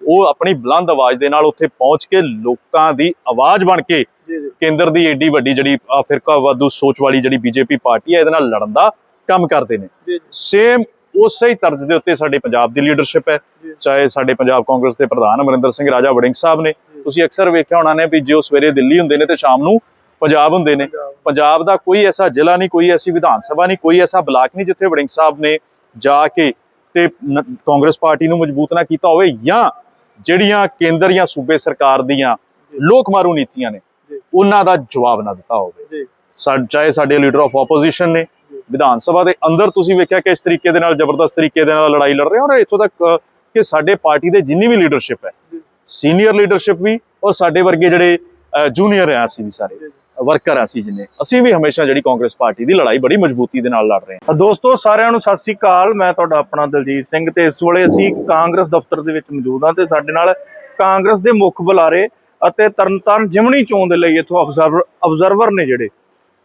ਉਹ ਆਪਣੀ ਬੁਲੰਦ ਆਵਾਜ਼ ਦੇ ਨਾਲ ਉੱਥੇ ਪਹੁੰਚ ਕੇ ਲੋਕਾਂ ਦੀ ਆਵਾਜ਼ ਬਣ ਕੇ ਕੇਂਦਰ ਦੀ ਏਡੀ ਵੱਡੀ ਜਿਹੜੀ ਫਿਰਕਾਵਾਦੂ ਸੋਚ ਵਾਲੀ ਜਿਹੜੀ ਬੀਜੇਪੀ ਪਾਰਟੀ ਹੈ ਇਹਦੇ ਨਾਲ ਲੜਨ ਦਾ ਕੰਮ ਕਰਦੇ ਨੇ। ਸੇਮ ਉਸੇ ਹੀ ਤਰਜ਼ ਦੇ ਉੱਤੇ ਸਾਡੇ ਪੰਜਾਬ ਦੀ ਲੀਡਰਸ਼ਿਪ ਹੈ। ਚਾਹੇ ਸਾਡੇ ਪੰਜਾਬ ਕਾਂਗਰਸ ਦੇ ਪ੍ਰਧਾਨ ਅਮਰਿੰਦਰ ਸਿੰਘ ਰਾਜਾ ਵੜਿੰਗ ਸਾਹਿਬ ਨੇ। ਤੁਸੀਂ ਅਕਸਰ ਵੇਖਿਆ ਹੋਣਾ ਨੇ ਵੀ ਜੇ ਉਹ ਸਵੇਰੇ ਦਿੱਲੀ ਹੁੰਦੇ ਨੇ ਤੇ ਸ਼ਾਮ ਨੂੰ ਪੰਜਾਬ ਹੁੰਦੇ ਨੇ। ਪੰਜਾਬ। ਦਾ ਕੋਈ ਐਸਾ ਜ਼ਿਲ੍ਹਾ ਨਹੀਂ ਕੋਈ ਐਸੀ ਵਿਧਾਨ ਸਭਾ ਨਹੀਂ ਕੋਈ ਐਸਾ ਬਲਾਕ ਨਹੀਂ ਜਿੱਥੇ ਵੜਿੰਗ ਸਾਹਿਬ ਨੇ ਜਾ ਕੇ ਤੇ ਕਾਂਗਰਸ ਪਾਰਟੀ ਨੂੰ ਮਜ਼ਬੂਤ ਨਾ ਕੀਤਾ ਹੋਵੇ ਜਾਂ ਜਿਹੜੀਆਂ ਕੇਂਦਰ ਜਾਂ ਸੂਬੇ ਸਰਕਾਰ ਦੀਆਂ ਲੋਕ ਮਾਰੂ ਨੀਤੀਆਂ ਨੇ। ਉਹਨਾਂ ਦਾ ਜਵਾਬ ਨਾ ਦਿੱਤਾ ਹੋਵੇ ਚਾਹੇ ਸਾਡੇ ਲੀਡਰ ਆਫ ਆਪੋਜੀਸ਼ਨ ਨੇ। ਵਿਧਾਨ ਸਭਾ ਦੇ ਅੰਦਰ ਤੁਸੀਂ ਵੇਖਿਆ ਕਿ ਇਸ ਤਰੀਕੇ ਦੇ ਨਾਲ ਜ਼ਬਰਦਸਤ ਤਰੀਕੇ ਦੇ ਨਾਲ ਲੜਾਈ ਲੜ ਰਹੇ ਔਰ ਇੱਥੋਂ ਤੱਕ ਕਿ ਸਾਡੇ ਪਾਰਟੀ ਦੇ ਜਿੰਨੀ ਵੀ ਲੀਡਰਸ਼ਿਪ ਹੈ। ਸੀਨੀਅਰ ਲੀਡਰਸ਼ਿਪ ਵੀ ਔਰ ਸਾਡੇ ਵਰਗੇ ਜਿਹੜੇ ਜੂਨੀਅਰ ਆ ਅਸੀਂ ਵੀ ਸਾਰੇ। ਵਰਕਰ ਆ ਅਸੀਂ ਜਿੰਨੇ। ਅਸੀਂ ਵੀ ਹਮੇਸ਼ਾ ਜਿਹੜੀ ਕਾਂਗਰਸ ਪਾਰਟੀ ਦੀ ਲੜਾਈ ਬੜੀ ਮਜ਼ਬੂਤੀ ਦੇ ਨਾਲ ਲੜ ਰਹੇ ਹਾਂ। ਦੋਸਤੋ, ਸਾਰਿਆਂ ਨੂੰ ਸਤਿ ਸ੍ਰੀ ਅਕਾਲ। ਮੈਂ ਤੁਹਾਡਾ ਆਪਣਾ ਦਲਜੀਤ ਸਿੰਘ ਤੇ ਇਸ ਵੇਲੇ ਅਸੀਂ ਕਾਂਗਰਸ ਦਫ਼ਤਰ ਦੇ ਵਿੱਚ ਮੌਜੂਦ ਹਾਂ ਤੇ ਸਾਡੇ ਨਾਲ ਕਾਂਗਰਸ ਦੇ ਮੁੱਖ ਬੁਲਾਰੇ ਅਤੇ ਤਰਨਤਾਰਨ ਜਿਮਣੀ ਚੋਣ ਦੇ ਲਈ ਇੱਥੋਂ ਅਬਜ਼ਰਵਰ ਅਬਜ਼ਰਵਰ ਨੇ ਜਿਹੜੇ,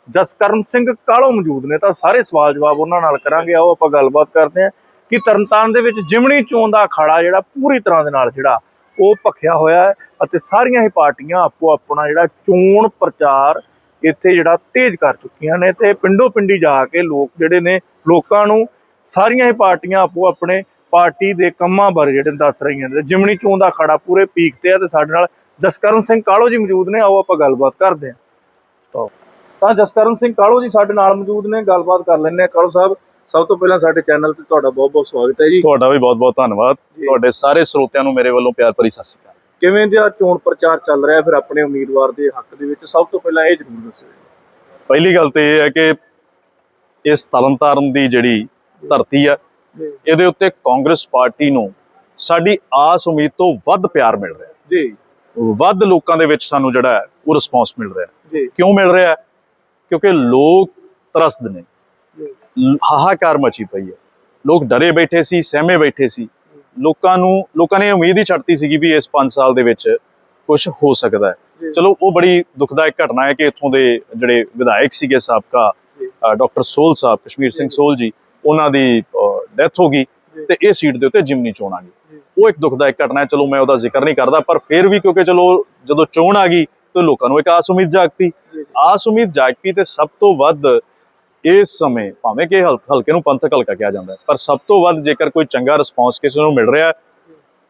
ਜਸਕਰਨ ਸਿੰਘ ਕਾਲੋ ਮੌਜੂਦ ਨੇ। ਤਾਂ ਸਾਰੇ ਸਵਾਲ ਜਵਾਬ ਉਹਨਾਂ ਨਾਲ ਕਰਾਂਗੇ। ਆਓ ਆਪਾਂ ਗੱਲਬਾਤ ਕਰਦੇ ਹਾਂ ਕਿ ਤਰਨਤਾਰਨ ਦੇ ਵਿੱਚ ਜਿਮਣੀ ਚੋਣ ਦਾ ਅਖਾੜਾ ਜਿਹੜਾ ਪੂਰੀ ਤਰ੍ਹਾਂ ਦੇ ਨਾਲ ਜਿਹੜਾ ਉਹ ਭਖਿਆ ਹੋਇਆ ਹੈ। ਅਤੇ ਸਾਰੀਆਂ ਹੀ ਪਾਰਟੀਆਂ ਆਪੋ ਆਪਣਾ ਜਿਹੜਾ ਚੋਣ ਪ੍ਰਚਾਰ ਇੱਥੇ ਜਿਹੜਾ ਤੇਜ਼ ਕਰ ਚੁੱਕੀਆਂ ਨੇ ਤੇ ਪਿੰਡੋ ਪਿੰਡੀ ਜਾ ਕੇ ਲੋਕ ਜਿਹੜੇ ਨੇ ਲੋਕਾਂ ਨੂੰ ਸਾਰੀਆਂ ਹੀ ਪਾਰਟੀਆਂ ਆਪੋ ਆਪਣੇ ਪਾਰਟੀ ਦੇ ਕੰਮਾਂ ਬਾਰੇ ਜਿਹੜੇ ਦੱਸ ਰਹੀਆਂ ਨੇ। ਜਿਮਣੀ ਚੋਣ ਦਾ ਖੜਾ ਪੂਰੇ ਪੀਕ ਤੇ ਆ ਤੇ ਸਾਡੇ ਨਾਲ ਜਸਕਰਨ ਸਿੰਘ ਕਾਲੋ ਜੀ ਮੌਜੂਦ ਨੇ ਆਓ ਆਪਾਂ ਗੱਲਬਾਤ ਕਰਦੇ ਹਾਂ। ਤਾਂ- ਜਸਕਰਨ ਸਿੰਘ ਕਾਲੋ ਜੀ ਸਾਡੇ ਨਾਲ ਮੌਜੂਦ ਨੇ ਗੱਲਬਾਤ ਕਰ ਲੈਂਦੇ ਆ ਕਾਲੋ ਸਾਹਿਬ ਸਭ ਤੋਂ ਪਹਿਲਾਂ ਸਾਡੇ ਚੈਨਲ ਤੇ ਤੁਹਾਡਾ ਬਹੁਤ ਬਹੁਤ ਸਵਾਗਤ ਹੈ ਜੀ। ਤੁਹਾਡਾ ਵੀ ਬਹੁਤ-ਬਹੁਤ ਧੰਨਵਾਦ। ਜੀ। ਤੁਹਾਡੇ ਸਾਰੇ ਸਰੋਤਿਆਂ ਨੂੰ ਮੇਰੇ ਵੱਲੋਂ ਪਿਆਰ ਭਰੀ ਸਤਿ ਸ਼੍ਰੀ ਅਕਾਲ। ਕਿਵੇਂ ਦਾ ਚੋਣ ਪ੍ਰਚਾਰ ਚੱਲ ਰਿਹਾ ਫਿਰ ਆਪਣੇ ਉਮੀਦਵਾਰ ਦੇ ਹੱਕ ਦੇ ਵਿੱਚ? ਸਭ ਤੋਂ ਪਹਿਲਾਂ ਇਹ ਜ਼ਰੂਰ ਦੱਸੋ। ਪਹਿਲੀ ਗੱਲ ਤੇ ਇਹ ਹੈ ਕਿ ਇਸ ਤਰਨਤਾਰਨ ਦੀ ਜਿਹੜੀ ਧਰਤੀ ਆ ਇਹਦੇ ਉੱਤੇ ਕਾਂਗਰਸ ਪਾਰਟੀ ਨੂੰ ਸਾਡੀ ਆਸ ਉਮੀਦ ਤੋਂ ਵੱਧ ਪਿਆਰ ਮਿਲ ਰਿਹਾ। ਜੀ। ਵੱਧ ਲੋਕਾਂ ਦੇ ਵਿੱਚ ਸਾਨੂੰ ਜਿਹੜਾ ਉਹ ਰਿਸਪੌਂਸ ਮਿਲ ਰਿਹਾ। ਕਿਉਂ ਮਿਲ ਰਿਹਾ? ਕਿਉਂਕਿ ਲੋਕ ਤਰਸਦ ਨੇ। ਹਾਹਾਕਾਰ ਮਚੀ ਪਈ ਹੈ। ਲੋਕ ਡਰੇ ਬੈਠੇ ਸੀ ਸਹਿਮੇ ਬੈਠੇ ਸੀ। ਲੋਕਾਂ ਨੂੰ ਲੋਕਾਂ ਨੇ ਉਮੀਦ ਹੀ ਛੱਡਤੀ ਸੀਗੀ ਵੀ ਇਸ 5 ਸਾਲ ਦੇ ਵਿੱਚ ਕੁਝ ਹੋ ਸਕਦਾ ਹੈ। ਚਲੋ ਉਹ ਬੜੀ ਦੁਖਦਾਇਕ ਘਟਨਾ ਹੈ ਕਿ ਇੱਥੋਂ ਦੇ ਜਿਹੜੇ ਵਿਧਾਇਕ ਸੀਗੇ ਸਾਬਕਾ ਡਾਕਟਰ ਸੋਲ ਸਾਹਿਬ ਕਸ਼ਮੀਰ ਸਿੰਘ। ਸੋਲ ਜੀ ਉਹਨਾਂ ਦੀ ਡੈਥ ਹੋ ਗਈ। ਤੇ ਇਹ ਸੀਟ ਦੇ ਉੱਤੇ ਜਿਮਨੀ ਚੋਣ ਆ ਗਈ। ਉਹ ਇੱਕ ਦੁਖਦਾਇਕ ਘਟਨਾ ਹੈ ਚਲੋ ਮੈਂ ਉਹਦਾ ਜ਼ਿਕਰ ਨਹੀਂ ਕਰਦਾ ਪਰ ਫਿਰ ਵੀ ਕਿਉਂਕਿ ਚਲੋ ਜਦੋਂ ਚੋਣ ਆ ਗਈ ਤੇ ਲੋਕਾਂ ਨੂੰ ਇੱਕ ਆਸ ਉਮੀਦ ਜਾਗ ਪਈ ਜੀ। ਆਸ ਉਮੀਦ ਜਾਗ ਪਈ ਤੇ ਸਭ ਤੋਂ ਵੱਧ ਇਸ ਸਮੇਂ ਭਾਵੇਂ ਕਿ ਹਲ- ਹਲਕੇ ਨੂੰ ਪੰਥਕ ਹਲਕਾ ਕਿਹਾ ਜਾਂਦਾ ਹੈ ਪਰ ਸਭ ਤੋਂ ਵੱਧ ਜੇਕਰ ਕੋਈ ਚੰਗਾ ਰਿਸਪੌਂਸ ਕਿਸੇ ਨੂੰ ਮਿਲ ਰਿਹਾ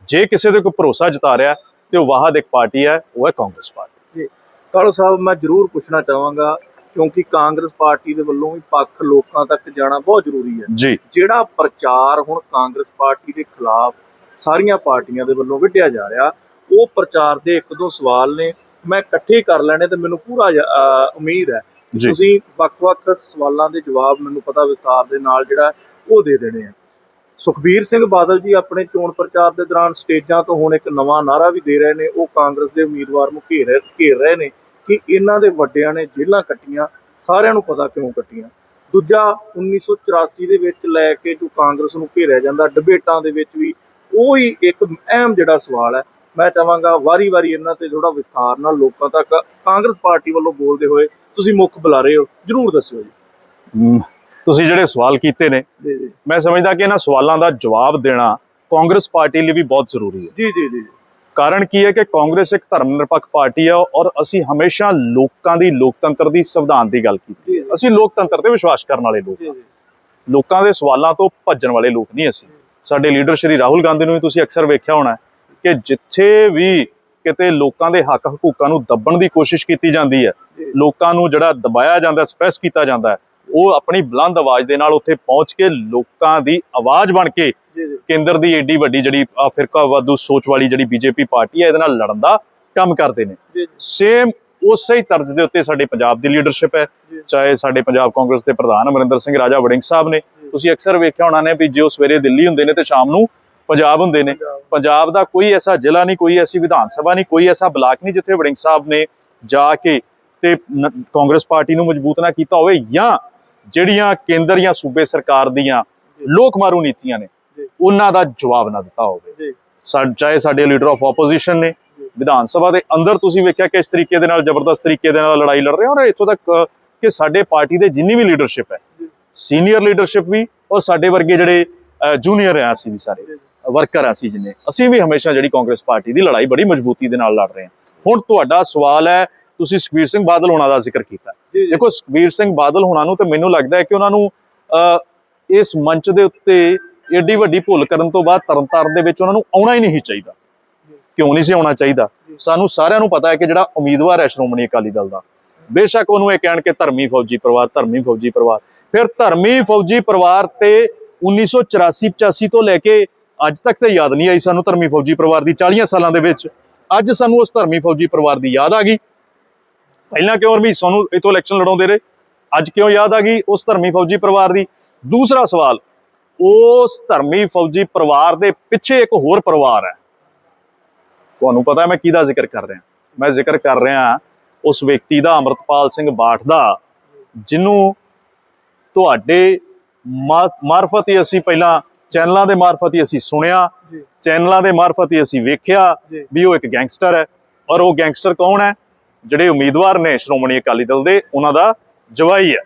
ਜੇ ਕਿਸੇ ਤੇ ਕੋਈ ਭਰੋਸਾ ਜਤਾ ਰਿਹਾ ਤੇ ਉਹ ਵਾਹਦ ਇੱਕ ਪਾਰਟੀ ਹੈ ਉਹ ਹੈ ਕਾਂਗਰਸ ਪਾਰਟੀ। ਕਾਲੋ ਸਾਹਿਬ ਮੈਂ ਜ਼ਰੂਰ ਪੁੱਛਣਾ ਚਾਹਾਂਗਾ ਕਿਉਂਕਿ ਕਾਂਗਰਸ ਪਾਰਟੀ ਦੇ ਵੱਲੋਂ ਵੀ ਪੱਖ ਲੋਕਾਂ ਤੱਕ ਜਾਣਾ ਬਹੁਤ ਜ਼ਰੂਰੀ ਹੈ। ਜੀ। ਜਿਹੜਾ ਪ੍ਰਚਾਰ ਹੁਣ ਕਾਂਗਰਸ ਪਾਰਟੀ ਦੇ ਖਿਲਾਫ ਸਾਰੀਆਂ ਪਾਰਟੀਆਂ ਦੇ ਵੱਲੋਂ ਵਿੱਢਿਆ ਜਾ ਰਿਹਾ ਉਹ ਪ੍ਰਚਾਰ ਦੇ ਇੱਕ ਦੋ ਸਵਾਲ ਨੇ ਮੈਂ ਇਕੱਠੇ ਕਰ ਲੈਣੇ ਤੇ ਮੈਨੂੰ ਪੂਰਾ ਉਮੀਦ ਹੈ। ਤੁਸੀਂ ਵੱਖ-ਵੱਖ ਸਵਾਲਾਂ ਦੇ ਜਵਾਬ ਮੈਨੂੰ ਪਤਾ ਵਿਸਤਾਰ ਦੇ ਨਾਲ ਜਿਹੜਾ ਉਹ ਦੇ ਦੇਣੇ ਆ। ਸੁਖਬੀਰ ਸਿੰਘ ਬਾਦਲ ਜੀ ਆਪਣੇ ਚੋਣ ਪ੍ਰਚਾਰ ਦੇ ਦੌਰਾਨ ਸਟੇਜਾਂ ਤੋਂ ਹੁਣ ਇੱਕ ਨਵਾਂ ਨਾਰਾ ਵੀ ਦੇ ਰਹੇ ਨੇ। ਉਹ ਕਾਂਗਰਸ ਦੇ ਉਮੀਦਵਾਰ ਨੂੰ ਘੇਰ ਘੇਰ ਰਹੇ ਨੇ ਕਿ ਇਹਨਾਂ ਦੇ ਵੱਡਿਆਂ ਨੇ ਜੇਲ੍ਹਾਂ ਕੱਟੀਆਂ, ਸਾਰਿਆਂ ਨੂੰ ਪਤਾ ਕਿਉਂ ਕੱਟੀਆਂ। ਦੂਜਾ 1984 ਦੇ ਵਿੱਚ ਲੈ ਕੇ ਜੋ ਕਾਂਗਰਸ ਨੂੰ ਘੇਰਿਆ ਜਾਂਦਾ, ਡਿਬੇਟਾਂ ਦੇ ਵਿੱਚ ਵੀ ਉਹ ਹੀ ਇੱਕ ਅਹਿਮ ਜਿਹੜਾ ਸਵਾਲ ਹੈ। ਮੈਂ ਚਾਹਾਂਗਾ ਵਾਰੀ-ਵਾਰੀ ਇਹਨਾਂ ਤੇ ਥੋੜਾ ਵਿਸਥਾਰ ਨਾਲ ਲੋਕਾਂ ਤੱਕ ਕਾਂਗਰਸ ਪਾਰਟੀ ਵੱਲੋਂ ਬੋਲਦੇ ਹੋਏ ਤੁਸੀਂ ਮੁੱਖ ਬੁਲਾਰੇ ਹੋ ਜਰੂਰ ਦੱਸਿਓ ਜੀ। ਤੁਸੀਂ ਜਿਹੜੇ ਸਵਾਲ ਕੀਤੇ ਨੇ ਮੈਂ ਸਮਝਦਾ ਕਿ ਇਹਨਾਂ ਸਵਾਲਾਂ ਦਾ ਜਵਾਬ ਦੇਣਾ ਕਾਂਗਰਸ ਪਾਰਟੀ ਲਈ ਵੀ ਬਹੁਤ ਜ਼ਰੂਰੀ ਹੈ। ਜੀ ਜੀ ਜੀ। ਕਾਰਨ ਕੀ ਹੈ ਕਿ ਕਾਂਗਰਸ ਇੱਕ ਧਰਮ ਨਿਰਪੱਖ ਪਾਰਟੀ ਹੈ ਔਰ ਅਸੀਂ ਹਮੇਸ਼ਾ ਲੋਕਾਂ ਦੀ ਲੋਕਤੰਤਰ ਦੀ ਸੰਵਿਧਾਨ ਦੀ ਗੱਲ ਕੀਤੀ। ਅਸੀਂ ਲੋਕਤੰਤਰ ਤੇ ਵਿਸ਼ਵਾਸ ਕਰਨ ਵਾਲੇ ਲੋਕ। ਲੋਕਾਂ ਦੇ ਸਵਾਲਾਂ ਤੋਂ ਭੱਜਣ ਵਾਲੇ ਲੋਕ ਨਹੀਂ ਅਸੀਂ। ਸਾਡੇ ਲੀਡਰ ਸ਼੍ਰੀ ਰਾਹੁਲ ਗਾਂਧੀ ਨੂੰ ਵੀ ਤੁਸੀਂ ਅਕਸਰ ਵੇਖਿਆ ਹੋਣਾ ਕਿ ਜਿੱਥੇ ਵੀ ਕਿਤੇ ਲੋਕਾਂ ਦੇ ਹੱਕ ਹਕੂਕਾਂ ਨੂੰ ਦੱਬਣ ਦੀ ਕੋਸ਼ਿਸ਼ ਕੀਤੀ ਜਾਂਦੀ ਹੈ। ਲੋਕਾਂ ਨੂੰ ਜਿਹੜਾ ਦਬਾਇਆ ਜਾਂਦਾ ਸਪਰੈਸ ਕੀਤਾ ਜਾਂਦਾ ਉਹ ਆਪਣੀ ਬੁਲੰਦ ਆਵਾਜ਼ ਦੇ ਨਾਲ ਉੱਥੇ ਪਹੁੰਚ ਕੇ ਲੋਕਾਂ ਦੀ ਆਵਾਜ਼ ਬਣ ਕੇ ਕੇਂਦਰ ਦੀ ਏਡੀ ਵੱਡੀ ਜਿਹੜੀ ਫਿਰਕਾਵਾਦੂ ਸੋਚ ਵਾਲੀ ਜਿਹੜੀ ਬੀਜੇਪੀ ਪਾਰਟੀ ਹੈ ਇਹਦੇ ਨਾਲ ਲੜਨ ਦਾ ਕੰਮ ਕਰਦੇ ਨੇ। ਸੇਮ ਉਸੇ ਹੀ ਤਰਜ਼ ਦੇ ਉੱਤੇ ਸਾਡੇ ਪੰਜਾਬ ਦੀ ਲੀਡਰਸ਼ਿਪ ਹੈ। ਚਾਹੇ ਸਾਡੇ ਪੰਜਾਬ ਕਾਂਗਰਸ ਦੇ ਪ੍ਰਧਾਨ ਅਮਰਿੰਦਰ ਸਿੰਘ ਰਾਜਾ ਵੜਿੰਗ ਸਾਹਿਬ ਨੇ। ਤੁਸੀਂ ਅਕਸਰ ਵੇਖਿਆ ਹੋਣਾ ਨੇ ਵੀ ਜੇ ਉਹ ਸਵੇਰੇ ਦਿੱਲੀ ਹੁੰਦੇ ਨੇ ਤੇ ਸ਼ਾਮ ਨੂੰ ਪੰਜਾਬ ਹੁੰਦੇ ਨੇ। ਪੰਜਾਬ। ਦਾ ਕੋਈ ਐਸਾ ਜ਼ਿਲ੍ਹਾ ਨਹੀਂ ਕੋਈ ਐਸੀ ਵਿਧਾਨ ਸਭਾ ਨਹੀਂ ਕੋਈ ਐਸਾ ਬਲਾਕ ਨਹੀਂ ਜਿੱਥੇ ਵੜਿੰਗ ਸਾਹਿਬ ਨੇ ਜਾ ਕੇ ਤੇ ਕਾਂਗਰਸ ਪਾਰਟੀ ਨੂੰ ਮਜ਼ਬੂਤ ਨਾ ਕੀਤਾ ਹੋਵੇ ਜਾਂ ਜਿਹੜੀਆਂ ਕੇਂਦਰ ਜਾਂ ਸੂਬੇ ਸਰਕਾਰ ਦੀਆਂ ਲੋਕ ਮਾਰੂ ਨੀਤੀਆਂ ਨੇ। ਉਹਨਾਂ ਦਾ ਜਵਾਬ ਨਾ ਦਿੱਤਾ ਹੋਵੇ। ਚਾਹੇ ਸਾਡੇ ਲੀਡਰ ਆਫ ਆਪੋਜੀਸ਼ਨ ਨੇ ਵਿਧਾਨ ਸਭਾ ਦੇ ਅੰਦਰ ਤੁਸੀਂ ਵੇਖਿਆ ਕਿ ਇਸ ਤਰੀਕੇ ਦੇ ਨਾਲ ਜ਼ਬਰਦਸਤ ਤਰੀਕੇ ਦੇ ਨਾਲ ਲੜਾਈ ਲੜ ਰਹੇ ਔਰ ਇੱਥੋਂ ਤੱਕ ਕਿ ਸਾਡੇ ਪਾਰਟੀ ਦੇ ਜਿੰਨੀ ਵੀ ਲੀਡਰਸ਼ਿਪ ਹੈ। ਸੀਨੀਅਰ ਲੀਡਰਸ਼ਿਪ ਵੀ ਔਰ ਸਾਡੇ ਵਰਗੇ ਜਿਹੜੇ ਜੂਨੀਅਰ ਆ ਅਸੀਂ ਵੀ ਸਾਰੇ। ਵਰਕਰ ਆ ਅਸੀਂ ਜਿੰਨੇ ਅਸੀਂ ਵੀ ਹਮੇਸ਼ਾ ਜਿਹੜੀ ਕਾਂਗਰਸ ਪਾਰਟੀ ਦੀ ਲੜਾਈ ਬੜੀ ਮਜ਼ਬੂਤੀ ਦੇ ਨਾਲ ਲੜ ਰਹੇ ਹਾਂ। ਹੁਣ ਤੁਹਾਡਾ ਸਵਾਲ ਹੈ ਤੁਸੀਂ ਸੁਖਬੀਰ ਸਿੰਘ ਬਾਦਲ ਹੋਣਾ ਦਾ ਜ਼ਿਕਰ ਕੀਤਾ। ਦੇਖੋ ਸੁਖਬੀਰ ਸਿੰਘ ਬਾਦਲ ਹੋਣਾ ਨੂੰ ਤੇ ਮੈਨੂੰ ਲੱਗਦਾ ਹੈ ਕਿ ਉਹਨਾਂ ਨੂੰ ਇਸ ਮੰਚ ਦੇ ਉੱਤੇ ਏਡੀ ਵੱਡੀ ਭੁੱਲ ਕਰਨ ਤੋਂ ਬਾਅਦ ਤਰਨਤਾਰਨ ਦੇ ਵਿੱਚ ਉਹਨਾਂ ਨੂੰ ਆਉਣਾ ਹੀ ਨਹੀਂ ਚਾਹੀਦਾ। ਕਿਉਂ ਨਹੀਂ ਸੀ ਆਉਣਾ ਚਾਹੀਦਾ? ਸਾਨੂੰ ਸਾਰਿਆਂ ਨੂੰ ਪਤਾ ਹੈ ਕਿ ਜਿਹੜਾ ਉਮੀਦਵਾਰ ਹੈ ਸ਼੍ਰੋਮਣੀ ਅਕਾਲੀ ਦਲ ਦਾ। ਬੇਸ਼ੱਕ ਉਹਨੂੰ ਇਹ ਕਹਿਣ ਕਿ ਧਰਮੀ ਫੌਜੀ ਪਰਿਵਾਰ ਧਰਮੀ ਫੌਜੀ ਪਰਿਵਾਰ। ਫਿਰ ਧਰਮੀ ਫੌਜੀ ਪਰਿਵਾਰ ਤੇ 1984 85 ਤੋਂ ਲੈ ਕੇ ਅੱਜ ਤੱਕ ਤਾਂ ਯਾਦ ਨਹੀਂ ਆਈ ਸਾਨੂੰ ਧਰਮੀ ਫੌਜੀ ਪਰਿਵਾਰ ਦੀ 40 ਸਾਲਾਂ ਦੇ ਵਿੱਚ। ਅੱਜ ਸਾਨੂੰ ਉਸ ਧਰਮੀ ਫੌਜੀ ਪਰਿਵਾਰ ਦੀ ਯਾਦ ਆ ਗਈ। ਪਹਿਲਾਂ ਕਿਉਂ ਰਮੀ ਸਾਨੂੰ ਇਥੋਂ ਇਲੈਕਸ਼ਨ ਲੜਾਉਂਦੇ ਰਹੇ? ਅੱਜ ਕਿਉਂ ਯਾਦ ਆ ਗਈ ਉਸ ਧਰਮੀ ਫੌਜੀ ਪਰਿਵਾਰ ਦੀ? ਦੂਸਰਾ ਸਵਾਲ, ਉਸ ਧਰਮੀ ਫੌਜੀ ਪਰਿਵਾਰ ਦੇ ਪਿੱਛੇ ਇੱਕ ਹੋਰ ਪਰਿਵਾਰ ਹੈ। ਤੁਹਾਨੂੰ ਪਤਾ ਮੈਂ ਕਿਹਦਾ ਜ਼ਿਕਰ ਕਰ ਰਿਹਾ? ਮੈਂ ਜ਼ਿਕਰ ਕਰ ਰਿਹਾ ਉਸ ਵਿਅਕਤੀ ਦਾ, ਅਮਰਤਪਾਲ ਸਿੰਘ ਬਾਠ ਦਾ ਜਿਹਨੂੰ ਤੁਹਾਡੇ ਮਾਰਫਤ ਹੀ ਅਸੀਂ ਪਹਿਲਾਂ ਚੈਨਲਾਂ ਦੇ ਮਾਰਫਤ ਹੀ ਅਸੀਂ ਸੁਣਿਆ। ਚੈਨਲਾਂ ਦੇ ਮਾਰਫਤ ਹੀ ਅਸੀਂ ਵੇਖਿਆ। ਵੀ ਉਹ ਇੱਕ ਗੈਂਗਸਟਰ ਹੈ ਔਰ ਉਹ ਗੈਂਗਸਟਰ ਕੌਣ ਹੈ ਜਿਹੜੇ ਉਮੀਦਵਾਰ ਨੇ ਸ਼੍ਰੋਮਣੀ ਅਕਾਲੀ ਦਲ ਦੇ ਉਹਨਾਂ ਦਾ ਜਵਾਈ ਹੈ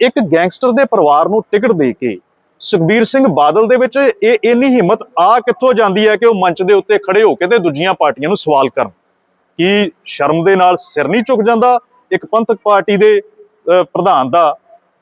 ਇੱਕ ਗੈਂਗਸਟਰ ਦੇ ਪਰਿਵਾਰ ਨੂੰ ਟਿਕਟ ਦੇ ਕੇ ਸੁਖਬੀਰ ਸਿੰਘ ਬਾਦਲ ਦੇ ਵਿੱਚ ਇਹ ਇੰਨੀ ਹਿੰਮਤ ਆ ਕਿੱਥੋਂ ਜਾਂਦੀ ਹੈ ਕਿ ਉਹ ਮੰਚ ਦੇ ਉੱਤੇ ਖੜੇ ਹੋ ਕੇ ਤੇ ਦੂਜੀਆਂ ਪਾਰਟੀਆਂ ਨੂੰ ਸਵਾਲ ਕਰਨ ਕੀ ਸ਼ਰਮ ਦੇ ਨਾਲ ਸਿਰ ਨਹੀਂ ਝੁਕ ਜਾਂਦਾ ਇੱਕ ਪੰਥਕ ਪਾਰਟੀ ਦੇ ਪ੍ਰਧਾਨ ਦਾ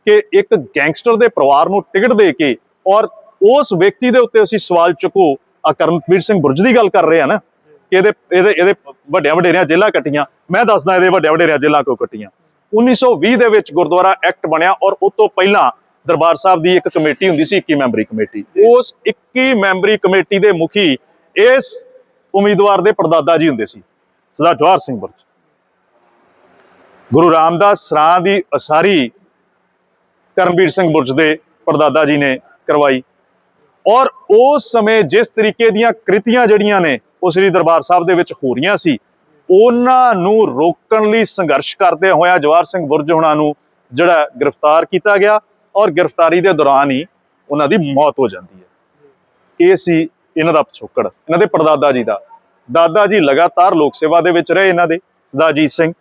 ਕਿ ਇੱਕ ਗੈਂਗਸਟਰ ਦੇ ਪਰਿਵਾਰ ਨੂੰ ਟਿਕਟ ਦੇ ਕੇ ਔਰ ਉਸ ਵਿਅਕਤੀ ਦੇ ਉੱਤੇ ਅਸੀਂ ਸਵਾਲ ਚੁੱਕੋ। ਆ ਕਰਮਵੀਰ ਸਿੰਘ ਬੁਰਜ ਦੀ ਗੱਲ ਕਰ ਰਹੇ ਆ ਨਾ, ਕਿ ਇਹਦੇ ਇਹਦੇ ਇਹਦੇ ਵੱਡਿਆਂ ਵਡੇਰਿਆਂ ਜੇਲ੍ਹਾਂ ਕੱਟੀਆਂ। ਮੈਂ ਦੱਸਦਾ ਇਹਦੇ ਵੱਡਿਆਂ ਵਡੇਰਿਆਂ ਜੇਲ੍ਹਾਂ ਕਿਉਂ ਕੱਟੀਆਂ। 1920 ਦੇ ਵਿੱਚ ਗੁਰਦੁਆਰਾ ਐਕਟ ਬਣਿਆ ਔਰ ਉਸ ਤੋਂ ਪਹਿਲਾਂ ਦਰਬਾਰ ਸਾਹਿਬ ਦੀ ਇੱਕ ਕਮੇਟੀ ਹੁੰਦੀ ਸੀ 21 ਮੈਂਬਰੀ ਕਮੇਟੀ। ਉਸ 21 ਮੈਂਬਰੀ ਕਮੇਟੀ ਦੇ ਮੁਖੀ ਇਸ ਉਮੀਦਵਾਰ ਦੇ ਪਰਦਾਦਾ ਜੀ ਹੁੰਦੇ ਸੀ, ਸਰਦਾਰ ਜਵਾਹਰ ਸਿੰਘ ਬੁਰਜ। ਗੁਰੂ ਰਾਮਦਾਸ ਸਰਾਂ ਦੀ ਅਸਾਰੀ ਕਰਮਵੀਰ ਸਿੰਘ ਬੁਰਜ ਦੇ ਪਰਦਾਦਾ ਜੀ ਨੇ ਕਰਵਾਈ। ਔਰ ਉਸ ਸਮੇਂ ਜਿਸ ਤਰੀਕੇ ਦੀਆਂ ਕ੍ਰਿਤੀਆਂ ਜਿਹੜੀਆਂ ਨੇ ਉਹ ਸ੍ਰੀ ਦਰਬਾਰ ਸਾਹਿਬ ਦੇ ਵਿੱਚ ਹੋ ਰਹੀਆਂ ਸੀ ਉਹਨਾਂ ਨੂੰ ਰੋਕਣ ਲਈ ਸੰਘਰਸ਼ ਕਰਦੇ ਹੋਇਆ ਜਵਾਹਰ ਸਿੰਘ ਬੁਰਜ ਹੋਣਾ ਨੂੰ ਜਿਹੜਾ ਗ੍ਰਿਫਤਾਰ ਕੀਤਾ ਗਿਆ ਔਰ ਗ੍ਰਿਫਤਾਰੀ ਦੇ ਦੌਰਾਨ ਹੀ ਉਹਨਾਂ ਦੀ ਮੌਤ ਹੋ ਜਾਂਦੀ ਹੈ। ਇਹ ਸੀ ਇਹਨਾਂ ਦਾ ਪਿਛੋਕੜ ਇਹਨਾਂ ਦੇ ਪਰਦਾਦਾ ਜੀ ਦਾ। ਦਾਦਾ ਜੀ ਲਗਾਤਾਰ ਲੋਕ ਸੇਵਾ ਦੇ ਵਿੱਚ ਰਹੇ ਇਹਨਾਂ ਦੇ ਸਦਾਜੀਤ ਸਿੰਘ।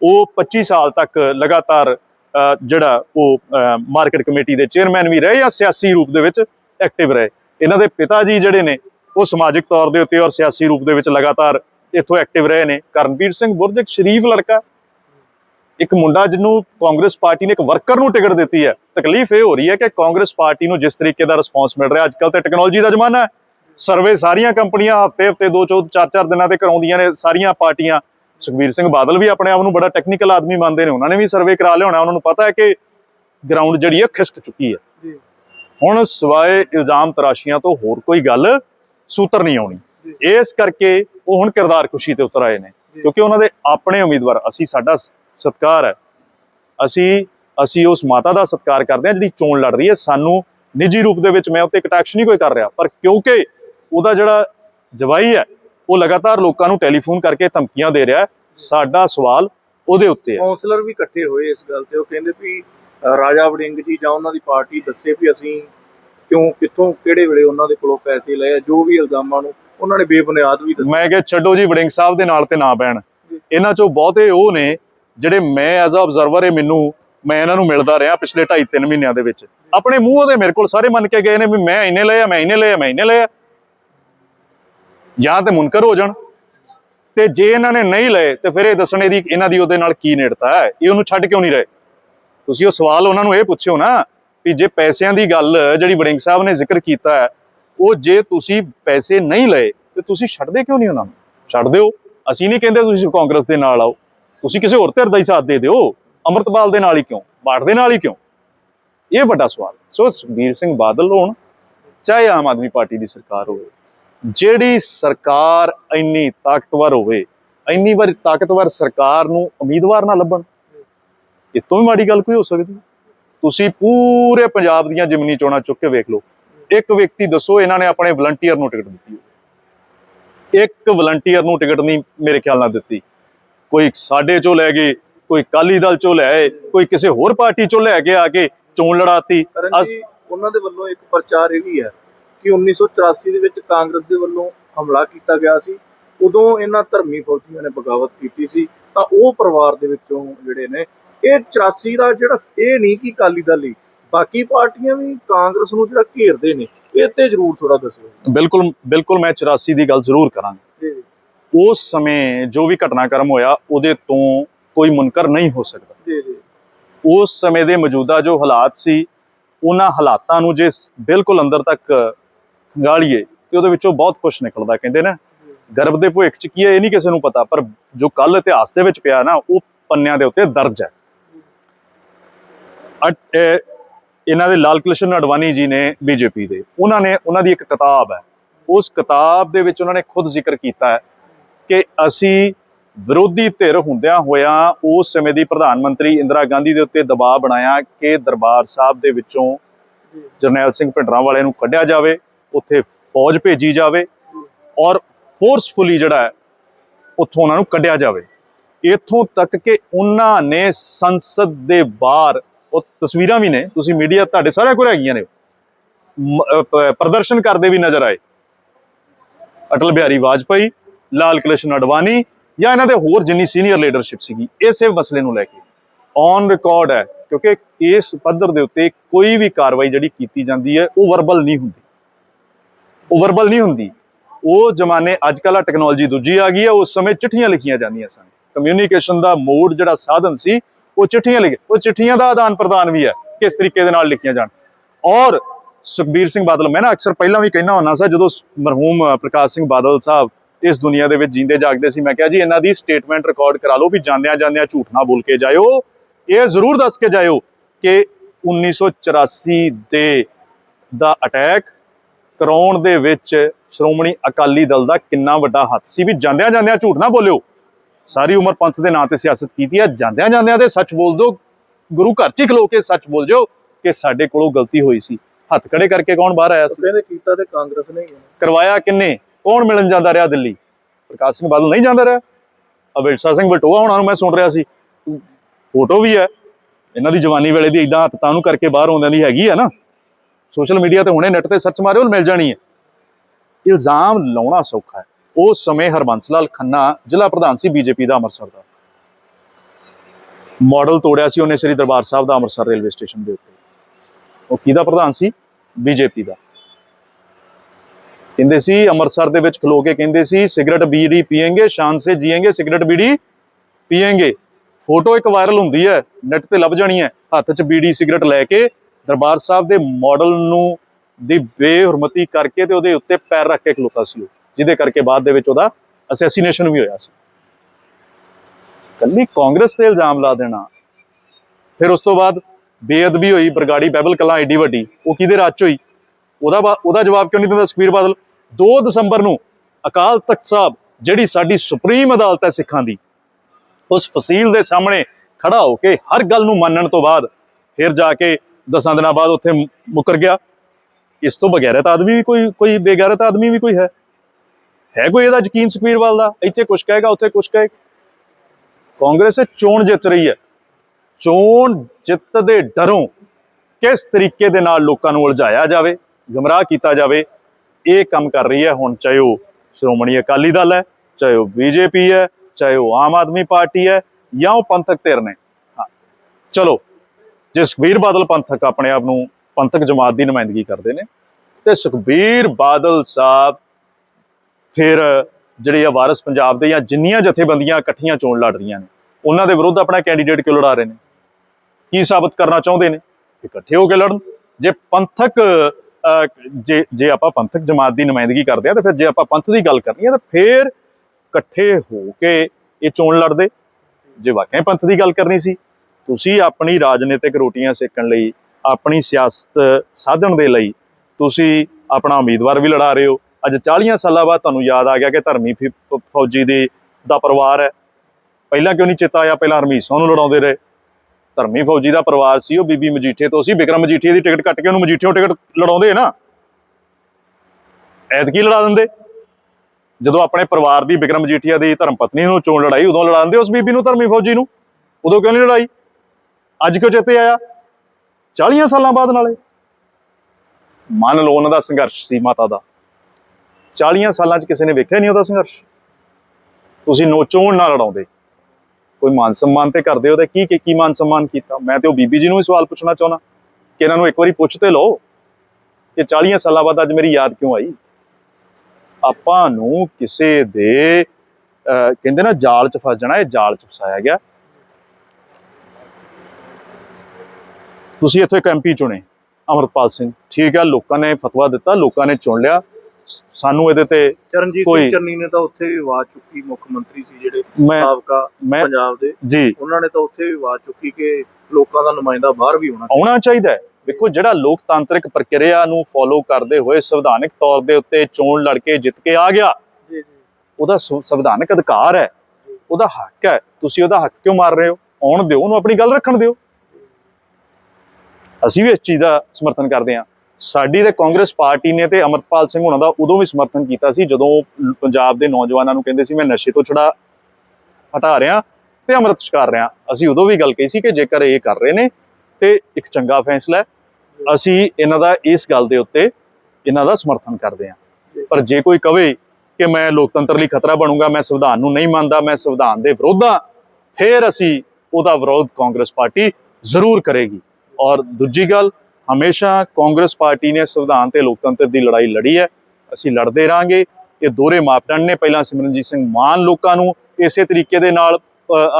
ਉਹ 25 ਸਾਲ ਤੱਕ ਲਗਾਤਾਰ ਅਹ, ਜਿਹੜਾ ਉਹ ਮਾਰਕੀਟ ਕਮੇਟੀ ਦੇ ਚੇਅਰਮੈਨ ਵੀ ਰਹੇ ਜਾਂ ਸਿਆਸੀ ਰੂਪ ਦੇ ਵਿੱਚ ਐਕਟਿਵ ਰਹੇ। ਇਹਨਾਂ ਦੇ ਪਿਤਾ ਜੀ ਜਿਹੜੇ ਨੇ, ਉਹ ਸਮਾਜਿਕ ਤੌਰ ਦੇ ਉੱਤੇ ਔਰ ਸਿਆਸੀ ਰੂਪ ਦੇ ਵਿੱਚ ਲਗਾਤਾਰ ਇੱਥੋਂ ਐਕਟਿਵ ਰਹੇ ਨੇ। ਕਰਨਵੀਰ ਸਿੰਘ ਬੁਰਜ ਇੱਕ ਸ਼ਰੀਫ ਲੜਕਾ। ਇੱਕ ਮੁੰਡਾ ਜਿਹਨੂੰ ਕਾਂਗਰਸ ਪਾਰਟੀ ਨੇ ਇੱਕ ਵਰਕਰ ਨੂੰ ਟਿਕਟ ਦਿੱਤੀ ਹੈ। ਤਕਲੀਫ ਇਹ ਹੋ ਰਹੀ ਹੈ ਕਿ ਕਾਂਗਰਸ ਪਾਰਟੀ ਨੂੰ ਜਿਸ ਤਰੀਕੇ ਦਾ ਰਿਸਪਾਂਸ ਮਿਲ ਰਿਹਾ ਅੱਜ ਅੱਜਕੱਲ ਤੇ ਟੈਕਨੋਲੋਜੀ ਦਾ ਜ਼ਮਾਨਾ ਹੈ। ਸਰਵੇ ਸਾਰੀਆਂ ਕੰਪਨੀਆਂ ਹਫ਼ਤੇ ਹਫ਼ਤੇ, ਦੋ, ਚੌ, ਚਾਰ ਚਾਰ ਦਿਨਾਂ ਤੇ ਕਰਾਉਂਦੀਆਂ ਨੇ ਸਾਰੀਆਂ ਪਾਰਟੀਆਂ। ਸੁਖਬੀਰ ਸਿੰਘ ਬਾਦਲ ਵੀ ਆਪਣੇ ਆਪ ਨੂੰ ਬੜਾ ਟੈਕਨੀਕਲ ਆਦਮੀ ਮੰਨਦੇ ਨੇ। ਉਹਨਾਂ ਨੇ ਵੀ ਸਰਵੇ ਕਰਾ ਲਿਆ ਹੋਣਾ। ਉਹਨਾਂ ਨੂੰ ਪਤਾ ਹੈ ਕਿ ਗਰਾਊਂਡ ਜਿਹੜੀ ਹੈ ਖਿਸਕ ਚੁੱਕੀ ਹੈ। ਹੁਣ ਸਿਵਾਏ ਇਲਜ਼ਾਮ ਤਰਾਸ਼ੀਆਂ ਤੋਂ ਹੋਰ ਕੋਈ ਗੱਲ ਸੂਤਰ ਨਹੀਂ ਆਉਣੀ। ਇਸ ਕਰਕੇ ਉਹ ਹੁਣ ਕਿਰਦਾਰ ਖੁਸ਼ੀ ਤੇ ਉਤਰ ਆਏ ਨੇ। ਕਿਉਂਕਿ ਉਹਨਾਂ ਦੇ ਆਪਣੇ ਉਮੀਦਵਾਰ ਅਸੀਂ ਸਾਡਾ ਸਤਿਕਾਰ ਹੈ। ਅਸੀਂ ਅਸੀਂ ਉਸ ਮਾਤਾ ਦਾ ਸਤਿਕਾਰ ਕਰਦੇ ਹਾਂ ਜਿਹੜੀ ਚੋਣ ਲੜ ਰਹੀ ਹੈ। ਸਾਨੂੰ ਨਿੱਜੀ ਰੂਪ ਦੇ ਵਿੱਚ ਮੈਂ ਉੱਤੇ ਕਟੈਕਸ਼ ਨਹੀਂ ਕੋਈ ਕਰ ਰਿਹਾ। ਪਰ ਕਿਉਂਕਿ ਉਹਦਾ ਜਿਹੜਾ ਜਵਾਈ ਹੈ ਉਹ ਲਗਾਤਾਰ ਲੋਕਾਂ ਨੂੰ ਟੈਲੀਫੋਨ ਕਰਕੇ ਧਮਕੀਆਂ ਦੇ ਰਿਹਾ ਸਾਡਾ ਸਵਾਲ ਉਹਦੇ ਉੱਤੇ ਹੈ। ਕਾਉਂਸਲਰ ਵੀ ਇਕੱਠੇ ਹੋਏ ਇਸ ਗੱਲ ਤੇ। ਉਹ ਕਹਿੰਦੇ ਵੀ ਰਾਜਾ ਵੜਿੰਗ ਜੀ ਜਾਂ ਉਹਨਾਂ ਦੀ ਪਾਰਟੀ ਦੱਸੇ ਵੀ ਅਸੀਂ ਕਿਉਂ ਕਿੱਥੋਂ ਕਿਹੜੇ ਵੇਲੇ ਉਹਨਾਂ ਦੇ ਕੋਲੋਂ ਪੈਸੇ ਲਏ ਆ, ਜੋ ਵੀ ਇਲਜ਼ਾਮਾਂ ਨੂੰ ਉਹਨਾਂ ਨੇ ਬੇਬੁਨਿਆਦ ਵੀ ਦੱਸਿਆ ਮੈਂ ਕਿਹਾ ਛੱਡੋ ਜੀ ਵੜਿੰਗ ਸਾਹਿਬ ਦੇ ਨਾਲ ਤੇ ਨਾ ਜੀ। ਇਹਨਾਂ ਚੋਂ ਬਹੁਤੇ ਉਹ ਨੇ ਜਿਹੜੇ ਮੈਂ ਐਜ਼ ਅ ਆਬਜ਼ਰਵਰ ਇਹ ਮੈਨੂੰ ਮੈਂ ਇਹਨਾਂ ਨੂੰ ਮਿਲਦਾ ਰਿਹਾ ਪਿਛਲੇ 2.5 3 ਮਹੀਨਿਆਂ ਦੇ ਵਿੱਚ। ਆਪਣੇ ਮੂੰਹ ਉਹਦੇ ਮੇਰੇ ਕੋਲ ਸਾਰੇ ਮੰਨ ਕੇ ਗਏ ਨੇ ਵੀ ਮੈਂ ਇੰਨੇ ਲਏ ਆ ਮੈਂ ਇੰਨੇ ਲਏ ਆ ਮੈਂ ਇੰਨੇ ਲਏ ਆ। ਜਾਂ ਤੇ ਮੁਨਕਰ ਹੋ ਜਾਣ। ਤੇ ਜੇ ਇਹਨਾਂ ਨੇ ਨਹੀਂ ਲਏ ਤੇ ਫਿਰ ਇਹ ਦੱਸਣੇ ਦੀ ਇਹਨਾਂ ਦੀ ਉਹਦੇ ਨਾਲ ਕੀ ਨੇੜਤਾ ਹੈ? ਇਹ ਉਹਨੂੰ ਛੱਡ ਕਿਉਂ ਨਹੀਂ ਰਹੇ? ਤੁਸੀਂ ਉਹ ਸਵਾਲ ਉਹਨਾਂ ਨੂੰ ਇਹ ਪੁੱਛਿਓ ਨਾ ਵੀ ਜੇ ਪੈਸਿਆਂ ਦੀ ਗੱਲ ਜਿਹੜੀ ਵੜਿੰਗ ਸਾਹਿਬ ਨੇ ਜ਼ਿਕਰ ਕੀਤਾ ਹੈ, ਉਹ ਜੇ ਤੁਸੀਂ ਪੈਸੇ ਨਹੀਂ ਲਏ, ਤੇ ਤੁਸੀਂ ਛੱਡਦੇ ਕਿਉਂ ਨਹੀਂ ਉਹਨਾਂ ਨੂੰ? ਛੱਡ ਦਿਓ। ਅਸੀਂ ਨਹੀਂ ਕਹਿੰਦੇ ਤੁਸੀਂ ਕਾਂਗਰਸ ਦੇ ਨਾਲ ਆਓ। ਤੁਸੀਂ ਕਿਸੇ ਹੋਰ ਧਿਰ ਦਾ ਹੀ ਸਾਥ ਦੇ ਦਿਓ। ਅੰਮ੍ਰਿਤਪਾਲ ਦੇ ਨਾਲ ਹੀ ਕਿਉਂ? ਬਾੜ ਦੇ ਨਾਲ ਹੀ ਕਿਉਂ? ਇਹ ਵੱਡਾ ਸਵਾਲ ਸੋ ਸੁਖਬੀਰ ਸਿੰਘ ਬਾਦਲ ਹੋਣ, ਚਾਹੇ ਆਮ ਆਦਮੀ ਪਾਰਟੀ ਦੀ ਸਰਕਾਰ ਹੋਵੇ, ਜਿਹੜੀ ਸਰਕਾਰ ਇੰਨੀ ਤਾਕਤਵਰ ਹੋਵੇ, ਇੰਨੀ ਵਾਰ ਤਾਕਤਵਰ ਸਰਕਾਰ ਨੂੰ ਉਮੀਦਵਾਰ ਨਾ ਲੱਭਣ। ਇਸ ਤੋਂ ਵੀ ਮਾੜੀ ਗੱਲ ਕੋਈ ਹੋ ਸਕਦੀ? ਤੁਸੀਂ ਪੂਰੇ ਪੰਜਾਬ ਦੀਆਂ ਜਿਮਨੀ ਚੋਣਾਂ ਚੁੱਕ ਕੇ ਵੇਖ ਲਓ। ਇੱਕ ਵਿਅਕਤੀ ਦੱਸੋ ਇਹਨਾਂ ਨੇ ਆਪਣੇ ਵਲੰਟੀਅਰ ਨੂੰ ਟਿਕਟ ਦਿੱਤੀ ਇੱਕ ਵਲੰਟੀਅਰ ਨੂੰ ਟਿਕਟ ਨਹੀਂ ਮੇਰੇ ਖਿਆਲ ਨਾਲ ਦਿੱਤੀ। ਕੋਈ ਸਾਡੇ ਚੋਂ ਲੈ ਗਏ ਕੋਈ ਕਾਲੀ ਦਲ ਚੋਂ ਲੈ ਆਏ ਕੋਈ ਕਿਸੇ ਹੋਰ ਪਾਰਟੀ ਚੋਂ ਲੈ ਕੇ ਆ ਕੇ ਚੋਣ ਲੜਾਤੀ। ਉਹਨਾਂ ਦੇ ਵੱਲੋਂ ਇੱਕ ਪ੍ਰਚਾਰ ਇਹ ਵੀ ਹੈ ਕਿ 1984 ਦੇ ਵਿੱਚ ਕਾਂਗਰਸ ਦੇ ਵੱਲੋਂ ਹਮਲਾ ਕੀਤਾ ਗਿਆ ਸੀ। ਉਦੋਂ ਇਹਨਾਂ ਧਰਮੀ ਫੌਜੀਆਂ ਨੇ ਬਗਾਵਤ ਕੀਤੀ ਸੀ। ਤਾਂ ਉਹ ਪਰਿਵਾਰ ਦੇ ਵਿੱਚੋਂ ਜਿਹੜੇ ਨੇ ਇਹ 84 ਦਾ ਜਿਹੜਾ ਇਹ ਨਹੀਂ ਕਿ ਕਾਲੀ ਦਲ ਹੀ। ਬਾਕੀ ਪਾਰਟੀਆਂ ਵੀ ਕਾਂਗਰਸ ਨੂੰ ਜਿਹੜਾ ਘੇਰਦੇ ਨੇ ਇਹ ਤੇ ਜ਼ਰੂਰ ਥੋੜਾ ਦੱਸੋ। ਬਿਲਕੁਲ ਬਿਲਕੁਲ ਮੈਂ 84 ਦੀ ਗੱਲ ਜ਼ਰੂਰ ਕਰਾਂਗਾ। ਉਸ ਸਮੇਂ ਜੋ ਵੀ ਘਟਨਾਕ੍ਰਮ ਹੋਇਆ ਉਹਦੇ ਤੋਂ ਕੋਈ ਮੁਨਕਰ ਨਹੀਂ ਹੋ ਸਕਦਾ। ਜੀ ਜੀ। ਉਸ ਸਮੇਂ ਦੇ ਮੌਜੂਦਾ ਜੋ ਹਾਲਾਤ ਸੀ ਉਹਨਾਂ ਹਾਲਾਤਾਂ ਨੂੰ ਜੇ ਬਿਲਕੁਲ ਅੰਦਰ ਤੱਕ ਖੰਗਾਲੀਏ ਤੇ ਉਹਦੇ ਵਿੱਚੋਂ ਬਹੁਤ ਕੁਝ ਨਿਕਲਦਾ ਕਹਿੰਦੇ ਨਾ। ਗਰਭ ਦੇ ਭੁੱਖ ਚ ਕੀ ਹੈ ਇਹ ਨਹੀਂ ਕਿਸੇ ਨੂੰ ਪਤਾ ਪਰ ਜੋ ਕੱਲ ਇਤਿਹਾਸ ਦੇ ਵਿੱਚ ਪਿਆ ਨਾ ਉਹ ਪੰਨਿਆਂ ਦੇ ਉੱਤੇ ਦਰਜ ਹੈ। ਇਹਨਾਂ ਦੇ ਲਾਲ ਕ੍ਰਿਸ਼ਨ ਅਡਵਾਨੀ ਜੀ ਨੇ ਬੀਜੇਪੀ ਦੇ। ਉਹਨਾਂ ਨੇ ਉਹਨਾਂ ਦੀ ਇੱਕ ਕਿਤਾਬ ਹੈ। ਉਸ ਕਿਤਾਬ ਦੇ ਵਿੱਚ ਉਹਨਾਂ ਨੇ ਖੁਦ ਜ਼ਿਕਰ ਕੀਤਾ ਹੈ ਕਿ ਅਸੀਂ ਵਿਰੋਧੀ ਧਿਰ ਹੁੰਦਿਆਂ ਹੋਇਆਂ ਉਸ ਸਮੇਂ ਦੀ ਪ੍ਰਧਾਨ ਮੰਤਰੀ ਇੰਦਰਾ ਗਾਂਧੀ ਦੇ ਉੱਤੇ ਦਬਾਅ ਬਣਾਇਆ ਕਿ ਦਰਬਾਰ ਸਾਹਿਬ ਦੇ ਵਿੱਚੋਂ ਜਰਨੈਲ ਸਿੰਘ ਭਿੰਡਰਾਂ ਵਾਲੇ ਨੂੰ ਕੱਢਿਆ ਜਾਵੇ, ਉੱਥੇ ਫੌਜ ਭੇਜੀ ਜਾਵੇ ਔਰ ਫੋਰਸਫੁਲੀ ਜਿਹੜਾ ਹੈ, ਉੱਥੋਂ ਉਹਨਾਂ ਨੂੰ ਕੱਢਿਆ ਜਾਵੇ। ਇੱਥੋਂ ਤੱਕ ਕਿ ਉਹਨਾਂ ਨੇ ਸੰਸਦ ਦੇ ਬਾਹਰ ਉਹ ਤਸਵੀਰਾਂ ਵੀ ਨੇ, ਤੁਸੀਂ ਮੀਡੀਆ ਤੁਹਾਡੇ ਸਾਰਿਆਂ ਕੋਲ ਹੈਗੀਆਂ ਨੇ। ਪ੍ਰਦਰਸ਼ਨ ਕਰਦੇ ਵੀ ਨਜ਼ਰ ਆਏ। ਅਟਲ ਬਿਹਾਰੀ ਵਾਜਪਾਈ, ਲਾਲ ਕ੍ਰਿਸ਼ਨ ਅਡਵਾਨੀ ਜਾਂ ਇਹਨਾਂ ਦੇ ਹੋਰ ਜਿੰਨੀ ਸੀਨੀਅਰ ਲੀਡਰਸ਼ਿਪ ਸੀਗੀ, ਇਸੇ ਮਸਲੇ ਨੂੰ ਲੈ ਕੇ ਔਨ ਰਿਕਾਰਡ ਹੈ, ਕਿਉਂਕਿ ਇਸ ਪੱਧਰ ਦੇ ਉੱਤੇ ਕੋਈ ਵੀ ਕਾਰਵਾਈ ਜਿਹੜੀ ਕੀਤੀ ਜਾਂਦੀ ਹੈ, ਉਹ ਵਰਬਲ ਨਹੀਂ ਹੁੰਦੀ। ਉਹ ਵਰਬਲ ਨਹੀਂ ਹੁੰਦੀ। ਉਹ ਜ਼ਮਾਨੇ ਅੱਜ ਕੱਲ੍ਹ ਟੈਕਨੋਲੋਜੀ ਦੂਜੀ ਆ ਗਈ ਹੈ, ਉਸ ਸਮੇਂ ਚਿੱਠੀਆਂ ਲਿਖੀਆਂ ਜਾਂਦੀਆਂ ਸਨ। ਕਮਿਊਨੀਕੇਸ਼ਨ ਦਾ ਮੋਡ ਜਿਹੜਾ ਸਾਧਨ ਸੀ ਉਹ ਚਿੱਠੀਆਂ ਲਿਖ, ਉਹ ਚਿੱਠੀਆਂ ਦਾ ਆਦਾਨ ਪ੍ਰਦਾਨ ਵੀ ਹੈ, ਕਿਸ ਤਰੀਕੇ ਦੇ ਨਾਲ ਲਿਖੀਆਂ ਜਾਣ। ਔਰ ਸੁਖਬੀਰ ਸਿੰਘ ਬਾਦਲ, ਮੈਂ ਨਾ ਅਕਸਰ ਪਹਿਲਾਂ ਵੀ ਕਹਿਣਾ ਹੁੰਦਾ ਸੀ, ਜਦੋਂ ਮਰਹੂਮ ਪ੍ਰਕਾਸ਼ ਸਿੰਘ ਬਾਦਲ ਸਾਹਿਬ ਇਸ ਦੁਨੀਆ ਦੇ ਵਿੱਚ ਜਿੰਦੇ ਜਾਗਦੇ ਸੀ, ਮੈਂ ਕਿਹਾ ਜੀ ਇਹਨਾਂ ਦੀ ਸਟੇਟਮੈਂਟ ਰਿਕਾਰਡ ਕਰਾ ਲਓ ਵੀ ਜਾਂਦਿਆਂ ਜਾਂਦਿਆਂ ਝੂਠ ਨਾ ਬੋਲ ਕੇ ਜਾਇਓ। ਇਹ ਜ਼ਰੂਰ ਦੱਸ ਕੇ ਜਾਇਓ ਕਿ 1984 ਦੇ ਦਾ ਅਟੈਕ ਕਰਾਉਣ ਦੇ ਵਿੱਚ ਸ਼੍ਰੋਮਣੀ ਅਕਾਲੀ ਦਲ ਦਾ ਕਿੰਨਾ ਵੱਡਾ ਹੱਥ ਸੀ ਵੀ ਜਾਂਦਿਆਂ ਜਾਂਦਿਆਂ ਝੂਠ ਨਾ ਬੋਲਿਓ। ਸਾਰੀ ਉਮਰ ਪੰਥ ਦੇ ਨਾਂ ਤੇ ਸਿਆਸਤ ਕੀਤੀ ਹੈ ਜਾਂਦਿਆਂ ਜਾਂਦਿਆਂ ਤੇ ਸੱਚ ਬੋਲ ਦਿਓ ਗੁਰੂ ਘਰ 'ਚ ਖਲੋ ਕੇ ਸੱਚ ਬੋਲ ਜਾਓ ਕਿ ਸਾਡੇ ਕੋਲੋਂ ਗਲਤੀ ਹੋਈ ਸੀ। ਹੱਥ ਖੜੇ ਕਰਕੇ ਕੌਣ ਬਾਹਰ ਆਇਆ ਸੀ? ਕਹਿੰਦੇ ਕੀਤਾ ਤੇ ਕਾਂਗਰਸ ਨੇ। ਕਰਵਾਇਆ ਕਿੰਨੇ? ਕੌਣ ਮਿਲਣ ਜਾਂਦਾ ਰਿਹਾ ਦਿੱਲੀ? ਪ੍ਰਕਾਸ਼ ਸਿੰਘ ਬਾਦਲ ਨਹੀਂ ਜਾਂਦਾ ਰਿਹਾ। ਅਬਿਰਸਾ ਸਿੰਘ ਬਟੋਆ ਹੋਣਾ ਨੂੰ ਮੈਂ ਸੁਣ ਰਿਹਾ ਸੀ। ਫੋਟੋ ਵੀ ਹੈ। ਇਹਨਾਂ ਦੀ ਜਵਾਨੀ ਵੇਲੇ ਦੀ ਇਦਾਂ ਹੱਥ ਤਾਂ ਨੂੰ ਕਰਕੇ ਬਾਹਰ ਆਉਂਦਿਆਂ ਦੀ ਹੈਗੀ ਹੈ ਨਾ। ਸੋਸ਼ਲ ਮੀਡੀਆ ਤੇ ਹੁਣੇ ਨੈਟ ਤੇ ਸਰਚ ਮਾਰਿਓ ਮਿਲ ਜਾਣੀ ਹੈ। ਇਲਜ਼ਾਮ ਲਾਉਣਾ ਸੌਖਾ ਹੈ। ਉਸ ਸਮੇਂ ਹਰਬੰਸ ਲਾਲ ਖੰਨਾ ਜ਼ਿਲ੍ਹਾ ਪ੍ਰਧਾਨ ਸੀ ਬੀਜੇਪੀ ਦਾ ਅੰਮ੍ਰਿਤਸਰ ਦਾ। ਮਾਡਲ ਤੋੜਿਆ ਸੀ ਉਹਨੇ ਸ੍ਰੀ ਦਰਬਾਰ ਸਾਹਿਬ ਦਾ ਅੰਮ੍ਰਿਤਸਰ ਰੇਲਵੇ ਸਟੇਸ਼ਨ ਦੇ ਉੱਤੇ। ਉਹ ਕਿਹਦਾ ਪ੍ਰਧਾਨ ਸੀ? ਬੀਜੇਪੀ ਦਾ। ਕਹਿੰਦੇ ਸੀ, ਅੰਮ੍ਰਿਤਸਰ ਦੇ ਵਿੱਚ ਖਲੋ ਕੇ ਕਹਿੰਦੇ ਸੀ, ਸਿਗਰਟ ਬੀੜੀ ਪੀਏਂਗੇ ਸ਼ਾਨ ਸੇ ਜੀਏਂਗੇ, ਸਿਗਰਟ ਬੀੜੀ ਪੀਏਂਗੇ। ਫੋਟੋ ਇੱਕ ਵਾਇਰਲ ਹੁੰਦੀ ਹੈ, ਨੈਟ ਤੇ ਲੱਭ ਜਾਣੀ ਹੈ। ਹੱਥ 'ਚ ਬੀੜੀ, ਸਿਗਰਟ ਲੈ ਕੇ ਦਰਬਾਰ ਸਾਹਿਬ ਦੇ ਮਾਡਲ ਨੂੰ ਦੀ ਬੇਹਰਮਤੀ ਕਰਕੇ ਤੇ ਉਹਦੇ ਉੱਤੇ ਪੈਰ ਰੱਖ ਕੇ ਖਲੋਤਾ ਸੀ ਉਹ। ਜਿਹਦੇ ਕਰਕੇ ਬਾਅਦ ਦੇ ਵਿੱਚ ਉਹਦਾ ਅਸੈਸੀਨੇਸ਼ਨ ਵੀ ਹੋਇਆ ਸੀ। ਕੱਲੀ ਕਾਂਗਰਸ ਤੇ ਇਲਜ਼ਾਮ ਲਾ ਦੇਣਾ, ਫਿਰ ਉਸ ਤੋਂ ਬਾਅਦ ਬੇਅਦਬੀ ਹੋਈ, ਬਰਗਾੜੀ ਬਾਈਬਲ ਕਲਾਂ ਏਡੀ ਵੱਡੀ, ਉਹ ਕਿਹਦੇ ਰਾਜ 'ਚ ਹੋਈ? ਉਹਦਾ ਉਹਦਾ ਜਵਾਬ ਕਿਉਂ ਨਹੀਂ ਦਿੰਦਾ ਸੁਖਬੀਰ ਬਾਦਲ? 2 ਦਸੰਬਰ ਨੂੰ ਅਕਾਲ ਤਖਤ ਸਾਹਿਬ, ਜਿਹੜੀ ਸਾਡੀ ਸੁਪਰੀਮ ਅਦਾਲਤ ਹੈ ਸਿੱਖਾਂ ਦੀ, ਉਸ ਫਸੀਲ ਦੇ ਸਾਹਮਣੇ ਖੜਾ ਹੋ ਕੇ ਹਰ ਗੱਲ ਨੂੰ ਮੰਨਣ ਤੋਂ ਬਾਅਦ ਫਿਰ ਜਾ ਕੇ ਦਸਾਂ ਦਿਨਾਂ ਬਾਅਦ ਉੱਥੇ ਮੁਕਰ ਗਿਆ। ਇਸ ਤੋਂ ਬਗੈਰਤ ਆਦਮੀ ਵੀ ਕੋਈ ਕੋਈ ਬੇਗੈਰਤ ਆਦਮੀ ਵੀ ਕੋਈ ਹੈ। ਹੈ ਕੋਈ ਇਹਦਾ ਯਕੀਨ ਸੁਖਬੀਰ ਬਾਦਲ ਦਾ? ਇੱਥੇ ਕੁਛ ਕਹੇਗਾ, ਉੱਥੇ ਕੁਛ ਕਹੇ ਕਾਂਗਰਸ ਚੋਣ ਜਿੱਤ ਰਹੀ ਹੈ। ਚੋਣ ਜਿੱਤ ਦੇ ਡਰੋਂ ਕਿਸ ਤਰੀਕੇ ਦੇ ਨਾਲ ਲੋਕਾਂ ਨੂੰ ਉਲਝਾਇਆ ਜਾਵੇ, ਗਮਰਾਹ ਕੀਤਾ ਜਾਵੇ, ਇਹ ਕੰਮ ਕਰ ਰਹੀ ਹੈ ਹੁਣ ਚਾਹੇ ਉਹ ਸ਼੍ਰੋਮਣੀ ਅਕਾਲੀ ਦਲ ਹੈ, ਚਾਹੇ ਉਹ ਬੀਜੇਪੀ ਹੈ, ਚਾਹੇ ਉਹ ਆਮ ਆਦਮੀ ਪਾਰਟੀ ਹੈ ਜਾਂ ਉਹ ਪੰਥਕ ਧਿਰ ਨੇ। ਚਲੋ, ਜੇ ਸੁਖਬੀਰ ਬਾਦਲ ਪੰਥਕ ਆਪਣੇ ਆਪ ਨੂੰ ਪੰਥਕ ਜਮਾਤ ਦੀ ਨੁਮਾਇੰਦਗੀ ਕਰਦੇ ਨੇ, ਤੇ ਸੁਖਬੀਰ ਬਾਦਲ ਸਾਹਿਬ ਫਿਰ ਜਿਹੜੇ ਆ ਵਾਰਸ ਪੰਜਾਬ ਦੇ ਜਾਂ ਜਿੰਨੀਆਂ ਜਥੇਬੰਦੀਆਂ ਇਕੱਠੀਆਂ ਚੋਣ ਲੜ ਰਹੀਆਂ ਨੇ, ਉਹਨਾਂ ਦੇ ਵਿਰੁੱਧ ਆਪਣਾ ਕੈਂਡੀਡੇਟ ਕਿਉਂ ਲੜਾ ਰਹੇ ਨੇ? ਕੀ ਸਾਬਤ ਕਰਨਾ ਚਾਹੁੰਦੇ ਨੇ? ਇਕੱਠੇ ਹੋ ਕੇ ਲੜਨ। ਜੇ ਪੰਥਕ ਜੇ ਜੇ ਆਪਾਂ ਪੰਥਕ ਜਮਾਤ ਦੀ ਨੁਮਾਇੰਦਗੀ ਕਰਦੇ ਆ, ਤਾਂ ਫਿਰ ਜੇ ਆਪਾਂ ਪੰਥ ਦੀ ਗੱਲ ਕਰਨੀ ਆ, ਤਾਂ ਫਿਰ ਇਕੱਠੇ ਹੋ ਕੇ ਇਹ ਚੋਣ ਲੜਦੇ। ਜੇ ਵਾਕਿਆ ਪੰਥ ਦੀ ਗੱਲ ਕਰਨੀ ਸੀ, ਤੁਸੀਂ ਆਪਣੀ ਰਾਜਨੀਤਿਕ ਰੋਟੀਆਂ ਸੇਕਣ ਲਈ, ਆਪਣੀ ਸਿਆਸਤ ਸਾਧਣ ਦੇ ਲਈ, ਤੁਸੀਂ ਆਪਣਾ ਉਮੀਦਵਾਰ ਵੀ ਲੜਾ ਰਹੇ ਹੋ। ਅੱਜ 40 ਸਾਲਾਂ ਬਾਅਦ ਤੁਹਾਨੂੰ ਯਾਦ ਆ ਗਿਆ ਕਿ ਧਰਮੀ ਫਿ- ਫੌਜੀ ਦੀ ਦਾ ਪਰਿਵਾਰ ਹੈ। ਪਹਿਲਾਂ ਕਿਉਂ ਨਹੀਂ ਚੇਤਾ ਆਇਆ? ਪਹਿਲਾਂ ਹਰਮੀਸੋਂ ਨੂੰ ਲੜਾਉਂਦੇ ਰਹੇ। ਧਰਮੀ ਫੌਜੀ ਦਾ ਪਰਿਵਾਰ ਸੀ, ਉਹ ਬੀਬੀ ਮਜੀਠੇ ਤੋਂ ਸੀ। ਬਿਕਰਮ ਮਜੀਠੀਏ ਦੀ ਟਿਕਟ ਕੱਟ ਕੇ ਉਹਨੂੰ ਮਜੀਠਿਓਂ ਟਿਕਟ ਲੜਾਉਂਦੇ ਨਾ। ਐਤਕੀ ਲੜਾ ਦਿੰਦੇ। ਜਦੋਂ ਆਪਣੇ ਪਰਿਵਾਰ ਦੀ ਬਿਕਰਮ ਮਜੀਠੀਆ ਦੀ ਧਰਮ ਪਤਨੀ ਨੂੰ ਚੋਣ ਲੜਾਈ, ਉਦੋਂ ਲੜਾਉਂਦੇ ਉਸ ਬੀਬੀ ਨੂੰ, ਧਰਮੀ ਫੌਜੀ ਨੂੰ। ਉਦੋਂ ਕਿਉਂ ਨਹੀਂ ਲੜਾਈ? ਅੱਜ ਕਿਉਂ ਚੇਤੇ ਆਇਆ? 40 ਸਾਲਾਂ ਬਾਅਦ ਨਾਲੇ। ਮੰਨ ਲਓ ਉਹਨਾਂ ਦਾ ਸੰਘਰਸ਼ ਸੀ ਮਾਤਾ ਦਾ। 40 ਸਾਲਾਂ 'ਚ ਕਿਸੇ ਨੇ ਵੇਖਿਆ ਨਹੀਂ ਉਹਦਾ ਸੰਘਰਸ਼? ਤੁਸੀਂ ਨੋਚੋਣ ਨਾਲ ਲੜਾਉਂਦੇ। ਕੋਈ ਮਾਨ ਸਨਮਾਨ ਤੇ ਕਰਦੇ ਹੋ ਕੀ ਕੀ- ਮਾਨ ਸਨਮਾਨ ਕੀਤਾ? ਮੈਂ ਤੇ ਉਹ ਬੀਬੀ ਜੀ ਨੂੰ ਵੀ ਸਵਾਲ ਪੁੱਛਣਾ ਚਾਹੁੰਦਾ ਕਿ ਇਹਨਾਂ ਨੂੰ ਇੱਕ ਵਾਰੀ ਪੁੱਛ ਤੇ ਲਓ ਕਿ 40 ਸਾਲਾਂ ਬਾਅਦ ਅੱਜ ਮੇਰੀ ਯਾਦ ਕਿਉਂ ਆਈ? ਆਪਾਂ ਨੂੰ ਕਿਸੇ ਦੇ ਅਹ, ਕਹਿੰਦੇ ਨਾ ਜਾਲ 'ਚ ਫਸ ਜਾਣਾ ਇਹ ਜਾਲ 'ਚ ਫਸਾਇਆ ਗਿਆ। ਤੁਸੀਂ ਇੱਥੋਂ ਇੱਕ ਐਮਪੀ ਚੁਣੇ ਅਮਰਪਾਲ ਸਿੰਘ। ਠੀਕ ਹੈ ਲੋਕਾਂ ਨੇ ਫਤਵਾ ਦਿੱਤਾ ਲੋਕਾਂ ਨੇ ਚੁਣ ਲਿਆ। ਸਾਨੂੰ ਇਹਦੇ ਤੇ ਚਰਨਜੀਤ ਸਿੰਘ ਚੰਨੀ ਨੇ ਤਾਂ ਉੱਥੇ ਵੀ ਆਵਾਜ਼ ਚੁੱਕੀ ਮੁੱਖ ਮੰਤਰੀ ਸੀ ਜਿਹੜੇ ਸਾਬਕਾ ਪੰਜਾਬ ਦੇ। ਜੀ। ਉਹਨਾਂ ਨੇ ਤਾਂ ਉੱਥੇ ਵੀ ਆਵਾਜ਼ ਚੁੱਕੀ ਕਿ ਲੋਕਾਂ ਦਾ ਨੁਮਾਇੰਦਾ ਬਾਹਰ ਵੀ ਹੋਣਾ ਆਉਣਾ ਚਾਹੀਦਾ ਹੈ। ਵੇਖੋ ਜਿਹੜਾ ਲੋਕਤਾਂਤਰਿਕ ਪ੍ਰਕਿਰਿਆ ਨੂੰ ਫੋਲੋ ਕਰਦੇ ਹੋਏ ਸੰਵਿਧਾਨਕ ਤੌਰ ਦੇ ਉੱਤੇ ਚੋਣ ਲੜ ਕੇ ਜਿੱਤ ਕੇ ਆ ਗਿਆ ਜੀ ਜੀ। ਉਹਦਾ ਸੰਵ- ਸੰਵਿਧਾਨਕ ਅਧਿਕਾਰ ਹੈ ਉਹਦਾ ਹੱਕ ਹੈ। ਤੁਸੀਂ ਉਹਦਾ ਹੱਕ ਕਿਉਂ ਮਾਰ ਰਹੇ ਹੋ? ਆਉਣ ਦਿਓ ਉਹਨੂੰ ਆਪਣੀ ਗੱਲ ਰੱਖਣ ਦਿਓ। ਅਸੀਂ ਵੀ ਇਸ ਚੀਜ਼ ਦਾ ਸਮਰਥਨ ਕਰਦੇ ਹਾਂ। ਸਾਡੀ ਤੇ ਕਾਂਗਰਸ ਪਾਰਟੀ ਨੇ ਤੇ ਅਮਰਪਾਲ ਸਿੰਘ ਹੁਣਾਂ ਦਾ ਉਦੋਂ ਵੀ ਸਮਰਥਨ ਕੀਤਾ ਸੀ, ਜਦੋਂ ਪੰਜਾਬ ਦੇ ਨੌਜਵਾਨਾਂ ਨੂੰ ਕਹਿੰਦੇ ਸੀ, ਮੈਂ ਨਸ਼ੇ ਤੋਂ ਛੜਾ ਹਟਾ ਰਿਹਾ ਤੇ ਅੰਮ੍ਰਿਤ ਛਕਾਰ ਰਿਹਾ। ਅਸੀਂ ਉਦੋਂ ਵੀ ਗੱਲ ਕਹੀ ਸੀ ਕਿ ਜੇਕਰ ਇਹ ਕਰ ਰਹੇ ਨੇ ਤੇ ਇੱਕ ਚੰਗਾ ਫੈਸਲਾ ਅਸੀਂ ਇਹਨਾਂ ਦਾ ਇਸ ਗੱਲ ਦੇ ਉੱਤੇ ਇਹਨਾਂ ਦਾ ਸਮਰਥਨ ਕਰਦੇ ਹਾਂ। ਪਰ ਜੇ ਕੋਈ ਕਵੇ ਕਿ ਮੈਂ ਲੋਕਤੰਤਰ ਲਈ ਖਤਰਾ ਬਣੂੰਗਾ, ਮੈਂ ਸੰਵਿਧਾਨ ਨੂੰ ਨਹੀਂ ਮੰਨਦਾ, ਮੈਂ ਸੰਵਿਧਾਨ ਦੇ ਵਿਰੋਧ ਹਾਂ ਫਿਰ ਅਸੀਂ ਉਹਦਾ ਵਿਰੋਧ ਕਾਂਗਰਸ ਪਾਰਟੀ ਜ਼ਰੂਰ ਕਰੇਗੀ। ਔਰ ਦੂਜੀ ਗੱਲ ਹਮੇਸ਼ਾ ਕਾਂਗਰਸ ਪਾਰਟੀ ਨੇ ਸੰਵਿਧਾਨ ਤੇ ਲੋਕਤੰਤਰ ਦੀ ਲੜਾਈ ਲੜੀ ਹੈ। ਅਸੀਂ ਲੜਦੇ ਰਾਂਗੇ ਇਹ ਦੋਹਰੇ ਮਾਪਦੰਡ ਨੇ। ਪਹਿਲਾਂ ਸਿਮਰਨਜੀਤ ਸਿੰਘ ਮਾਨ ਲੋਕਾਂ ਨੂੰ ਇਸੇ ਤਰੀਕੇ ਦੇ ਨਾਲ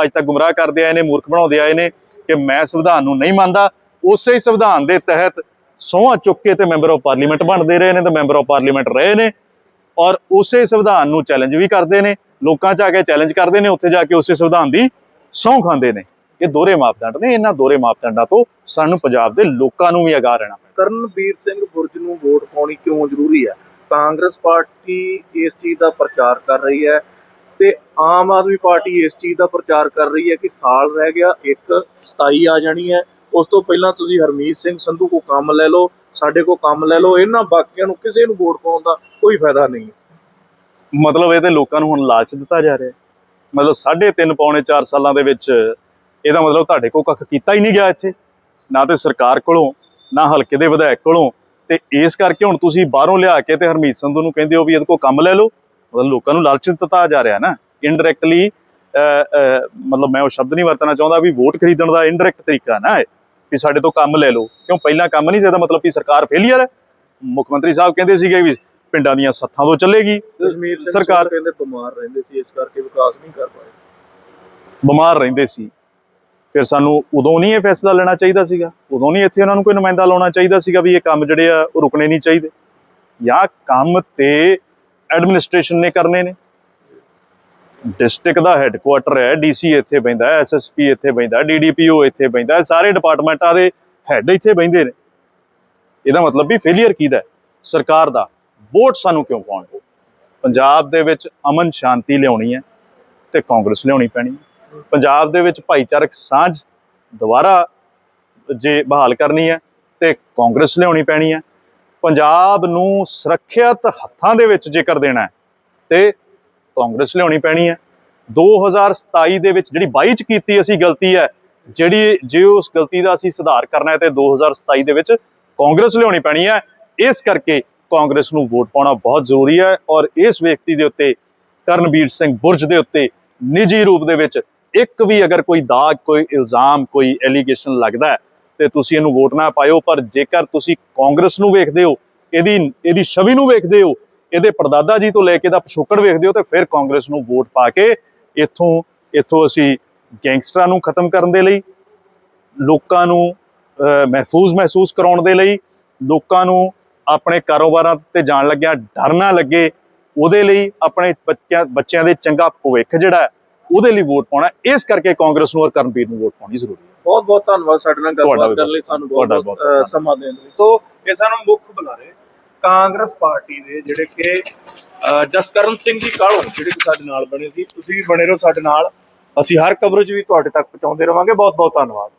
ਅੱਜ ਤੱਕ ਗੁੰਮਰਾਹ ਕਰਦੇ ਆਏ ਨੇ, ਮੂਰਖ ਬਣਾਉਂਦੇ ਆਏ ਨੇ ਕਿ ਮੈਂ ਸੰਵਿਧਾਨ ਨੂੰ ਨਹੀਂ ਮੰਨਦਾ। ਉਸੇ ਹੀ ਸੰਵਿਧਾਨ ਦੇ ਤਹਿਤ ਸਹੁੰ ਚੁੱਕ ਕੇ ਤੇ ਮੈਂਬਰ ਆਫ ਪਾਰਲੀਮੈਂਟ ਬਣਦੇ ਰਹੇ ਨੇ ਤੇ ਮੈਂਬਰ ਆਫ ਪਾਰਲੀਮੈਂਟ ਰਹੇ ਨੇ ਔਰ ਉਸੇ ਸੰਵਿਧਾਨ ਨੂੰ ਚੈਲੰਜ ਵੀ ਕਰਦੇ ਨੇ। ਲੋਕਾਂ 'ਚ ਆ ਕੇ ਚੈਲੰਜ ਕਰਦੇ ਨੇ। ਉੱਥੇ ਜਾ ਕੇ ਉਸੇ ਸੰਵਿਧਾਨ ਦੀ ਸਹੁੰ ਖਾਂਦੇ ਨੇ। ਇਹ ਦੋਹਰੇ ਮਾਪਦੰਡ ਨੇ ਇਹਨਾਂ ਦੋਹਰੇ ਮਾਪਦੰਡਾਂ ਤੋਂ ਸਾਨੂੰ ਪੰਜਾਬ ਦੇ ਲੋਕਾਂ ਨੂੰ ਵੀ ਅਗਾਹ ਰਹਿਣਾ ਪੈਣਾ। ਕਰਨਵੀਰ ਸਿੰਘ ਬੁਰਜ ਨੂੰ ਵੋਟ ਪਾਉਣੀ ਕਿਉਂ ਜ਼ਰੂਰੀ ਹੈ? ਕਾਂਗਰਸ ਪਾਰਟੀ ਇਸ ਚੀਜ਼ ਦਾ ਪ੍ਰਚਾਰ ਕਰ ਰਹੀ ਹੈ ਤੇ ਆਮ ਆਦਮੀ ਪਾਰਟੀ ਇਸ ਚੀਜ਼ ਦਾ ਪ੍ਰਚਾਰ ਕਰ ਰਹੀ ਹੈ ਕਿ ਸਾਲ ਰਹਿ ਗਿਆ ਇੱਕ 27 ਆ ਜਾਣੀ ਹੈ। ਉਸ ਤੋਂ ਪਹਿਲਾਂ ਤੁਸੀਂ ਹਰਮੀਤ ਸਿੰਘ ਸੰਧੂ ਕੋ ਕੰਮ ਲੈ ਲਓ ਸਾਡੇ ਕੋ ਕੰਮ ਲੈ ਲਓ ਇਹਨਾਂ ਬਾਕੀਆਂ ਨੂੰ ਕਿਸੇ ਨੂੰ ਵੋਟ ਪਾਉਣ ਦਾ ਕੋਈ ਫਾਇਦਾ ਨਹੀਂ ਮਤਲਬ ਇਹ ਤੇ ਲੋਕਾਂ ਨੂੰ ਹੁਣ ਲਾਲਚ ਦਿੱਤਾ ਜਾ ਰਿਹਾ ਮਤਲਬ ਸਾਢੇ ਤਿੰਨ ਪੌਣੇ 4 ਸਾਲਾਂ ਦੇ ਵਿੱਚ ਇਹਦਾ ਮਤਲਬ ਤੁਹਾਡੇ ਕੋਲ ਕੱਖ ਕੀਤਾ ਹੀ ਨਹੀਂ ਗਿਆ ਇੱਥੇ। ਨਾ ਤੇ ਸਰਕਾਰ ਕੋਲੋਂ ਨਾ ਹਲਕੇ ਦੇ ਵਿਧਾਇਕ ਕੋਲੋਂ। ਤੇ ਇਸ ਕਰਕੇ ਹੁਣ ਤੁਸੀਂ ਬਾਹਰੋਂ ਲਿਆ ਕੇ ਤੇ ਹਰਮੀਤ ਸੰਧੂ ਨੂੰ ਕਹਿੰਦੇ ਹੋ ਵੀ ਇਹਦੇ ਕੋਲ ਕੰਮ ਲੈ ਲਓ। ਮਤਲਬ ਲੋਕਾਂ ਨੂੰ ਲਾਲਚ ਦਿੱਤਾ ਜਾ ਰਿਹਾ ਨਾ। ਇਨਡਾਇਰੈਕਟਲੀ ਮਤਲਬ ਮੈਂ ਉਹ ਸ਼ਬਦ ਨਹੀਂ ਵਰਤਣਾ ਚਾਹੁੰਦਾ ਵੀ ਵੋਟ ਖਰੀਦਣ ਦਾ ਇਨਡਾਇਰੈਕਟ ਤਰੀਕਾ ਨਾ ਹੈ ਵੀ ਸਾਡੇ ਤੋਂ ਕੰਮ ਲੈ ਲਓ। ਕਿਉਂ ਪਹਿਲਾਂ ਕੰਮ ਨਹੀਂ ਸੀ ਇਹਦਾ ਮਤਲਬ ਵੀ ਸਰਕਾਰ ਫੇਲੀਅਰ ਹੈ? ਮੁੱਖ ਮੰਤਰੀ ਸਾਹਿਬ ਕਹਿੰਦੇ ਸੀਗੇ ਵੀ ਪਿੰਡਾਂ ਦੀਆਂ ਸੱਥਾਂ ਤੋਂ ਚੱਲੇਗੀ। ਸਰਕਾਰ- ਕਹਿੰਦੇ ਬਿਮਾਰ ਰਹਿੰਦੇ ਸੀ ਇਸ ਕਰਕੇ ਵਿਕਾਸ ਨਹੀਂ ਕਰ ਪਾਏ। ਬਿਮਾਰ ਰਹਿੰਦੇ ਸੀ। ਫਿਰ ਸਾਨੂੰ ਉਦੋਂ ਨਹੀਂ ਇਹ ਫੈਸਲਾ ਲੈਣਾ ਚਾਹੀਦਾ ਸੀਗਾ। ਉਦੋਂ ਨਹੀਂ ਇੱਥੇ ਉਹਨਾਂ ਨੂੰ ਕੋਈ ਨੁਮਾਇੰਦਾ ਲਾਉਣਾ ਚਾਹੀਦਾ ਸੀਗਾ ਵੀ ਇਹ ਕੰਮ ਜਿਹੜੇ ਆ, ਉਹ ਰੁਕਣੇ ਨਹੀਂ ਚਾਹੀਦੇ। ਜਾਂ ਕੰਮ ਤੇ ਐਡਮਿਨਿਸਟ੍ਰੇਸ਼ਨ ਨੇ ਕਰਨੇ ਨੇ। ਡਿਸਟ੍ਰਿਕਟ ਦਾ ਹੈੱਡਕੁਆਟਰ ਹੈ ਡੀਸੀ ਇੱਥੇ ਬੈਂਦਾ ਹੈ ਐਸਐਸਪੀ ਇੱਥੇ ਬੈਂਦਾ ਡੀਡੀਪੀਓ ਇੱਥੇ ਬੈਂਦਾ ਸਾਰੇ ਡਿਪਾਰਟਮੈਂਟਾਂ ਦੇ ਹੈੱਡ ਇੱਥੇ ਬੈਂਦੇ ਨੇ। ਇਹਦਾ ਮਤਲਬ ਵੀ ਫੇਲਿਅਰ ਕਿਹਦਾ ਸਰਕਾਰ ਦਾ ਵੋਟ ਸਾਨੂੰ ਕਿਉਂ ਪਾਉਣਗੇ ਪੰਜਾਬ ਦੇ ਵਿੱਚ ਅਮਨ ਸ਼ਾਂਤੀ ਲਿਆਉਣੀ ਹੈ ਤੇ ਕਾਂਗਰਸ ਲਿਆਉਣੀ ਪੈਣੀ ਹੈ। ਪੰਜਾਬ ਦੇ ਵਿੱਚ ਭਾਈਚਾਰਕ ਸਾਂਝ ਦੁਬਾਰਾ ਜੇ ਬਹਾਲ ਕਰਨੀ ਹੈ ਤੇ ਕਾਂਗਰਸ ਲਿਆਉਣੀ ਪੈਣੀ ਹੈ। ਪੰਜਾਬ ਨੂੰ ਸੁਰੱਖਿਅਤ ਹੱਥਾਂ ਦੇ ਵਿੱਚ ਜੇਕਰ ਦੇਣਾ ਹੈ ਤੇ ਕਾਂਗਰਸ ਲਿਆਉਣੀ ਪੈਣੀ ਹੈ। 2027 ਦੇ ਵਿੱਚ ਜਿਹੜੀ 22 ਚ ਕੀਤੀ ਅਸੀਂ ਗਲਤੀ ਹੈ, ਜਿਹੜੀ ਜੇ ਉਸ ਗਲਤੀ ਦਾ ਅਸੀਂ ਸੁਧਾਰ ਕਰਨਾ ਹੈ ਤੇ 2027 ਦੇ ਵਿੱਚ ਕਾਂਗਰਸ ਲਿਆਉਣੀ ਪੈਣੀ ਹੈ। ਇਸ ਕਰਕੇ ਕਾਂਗਰਸ ਨੂੰ ਵੋਟ ਪਾਉਣਾ ਬਹੁਤ ਜ਼ਰੂਰੀ ਹੈ ਔਰ ਇਸ ਵਿਅਕਤੀ ਦੇ ਉੱਤੇ ਕਰਨਵੀਰ ਸਿੰਘ ਬੁਰਜ ਦੇ ਉੱਤੇ ਨਿੱਜੀ ਰੂਪ ਦੇ ਵਿੱਚ ਇੱਕ ਵੀ ਅਗਰ ਕੋਈ ਦਾਗ, ਕੋਈ ਇਲਜ਼ਾਮ, ਕੋਈ ਐਲੀਗੇਸ਼ਨ ਲੱਗਦਾ ਹੈ, ਤੇ ਤੁਸੀਂ ਇਹਨੂੰ ਵੋਟ ਨਾ ਪਾਇਓ, ਪਰ ਜੇਕਰ ਤੁਸੀਂ ਕਾਂਗਰਸ ਨੂੰ ਵੇਖਦੇ ਹੋ, ਇਹਦੀ ਇਹਦੀ ਛਵੀ ਨੂੰ ਵੇਖਦੇ ਹੋ, ਇਹਦੇ ਪਰਦਾਦਾ ਜੀ ਤੋਂ ਲੈ ਕੇ ਦਾ ਪਿਛੋਕੜ ਵੇਖਦੇ ਹੋ, ਤੇ ਫਿਰ ਕਾਂਗਰਸ ਨੂੰ ਵੋਟ ਪਾ ਕੇ ਇੱਥੋਂ ਇੱਥੋਂ ਅਸੀਂ ਗੈਂਗਸਟਰਾਂ ਨੂੰ ਖਤਮ ਕਰਨ ਦੇ ਲਈ, ਲੋਕਾਂ ਨੂੰ ਮਹਿਫੂਜ਼ ਮਹਿਸੂਸ ਕਰਾਉਣ ਦੇ ਲਈ, ਲੋਕਾਂ ਨੂੰ ਆਪਣੇ ਕਾਰੋਬਾਰਾਂ ਤੇ ਜਾਣ ਲੱਗਿਆ ਡਰ ਨਾ ਲੱਗੇ, ਉਹਦੇ ਲਈ ਆਪਣੇ ਬੱਚਿਆਂ ਬੱਚਿਆਂ ਦੇ ਚੰਗਾ ਭਵਿੱਖ ਜਿਹੜਾ ਉਹਦੇ ਲਈ ਵੋਟ ਪਾਉਣਾ ਇਸ ਕਰਕੇ ਕਾਂਗਰਸ ਨੂੰ ਔਰ ਕਰਨਵੀਰ ਨੂੰ ਵੋਟ ਪਾਉਣੀ ਜ਼ਰੂਰੀ ਹੈ। ਬਹੁਤ ਬਹੁਤ ਧੰਨਵਾਦ ਸਾਡੇ ਨਾਲ ਗੱਲਬਾਤ ਕਰਨ ਲਈ ਸਾਨੂੰ ਬਹੁਤ ਬਹੁਤ ਸਮਾਂ ਦੇਣ ਲਈ। ਸੋ ਇਹ ਸਾਨੂੰ ਮੁੱਖ ਬੁਲਾਰੇ ਕਾਂਗਰਸ ਪਾਰਟੀ ਦੇ ਜਿਹੜੇ ਕਿ ਜਸਕਰਨ ਸਿੰਘ ਜੀ ਕਾਲੋਂ ਜਿਹੜੇ ਕਿ ਸਾਡੇ ਨਾਲ ਬਣੇ ਸੀ। ਤੁਸੀਂ ਵੀ ਬਣੇ ਰਹੋ ਸਾਡੇ ਨਾਲ। ਅਸੀਂ ਹਰ ਕਵਰੇਜ ਵੀ ਤੁਹਾਡੇ ਤੱਕ ਪਹੁੰਚਾਉਂਦੇ ਰਵਾਂਗੇ। ਬਹੁਤ ਬਹੁਤ ਧੰਨਵਾਦ।